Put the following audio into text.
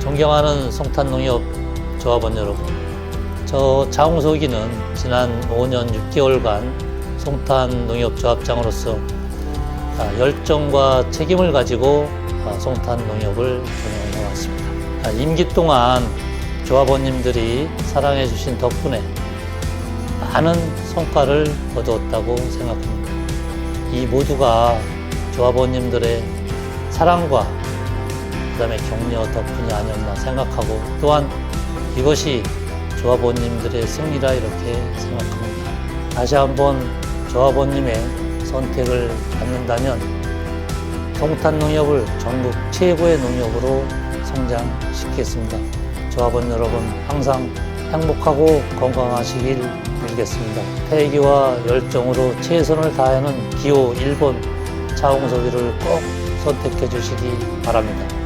존경하는 송탄농협 조합원 여러분, 저 장홍석이는 지난 5년 6개월간 송탄농협조합장으로서 아, 열정과 책임을 가지고 아, 송탄농협을 운영해 왔습니다. 아, 임기 동안 조합원님들이 사랑해 주신 덕분에 많은 성과를 거두었다고 생각합니다. 이 모두가 조합원님들의 사랑과 그다음에 격려 덕분이 아니었나 생각하고 또한 이것이 조합원님들의 승리라 이렇게 생각합니다. 다시 한번 조합원님의 선택을 받는다면 송탄농협을 전국 최고의 농협으로 성장시키겠습니다. 조합원 여러분 항상 행복하고 건강하시길 빌겠습니다. 패기와 열정으로 최선을 다하는 기호 1번 차홍석이를 꼭 선택해 주시기 바랍니다.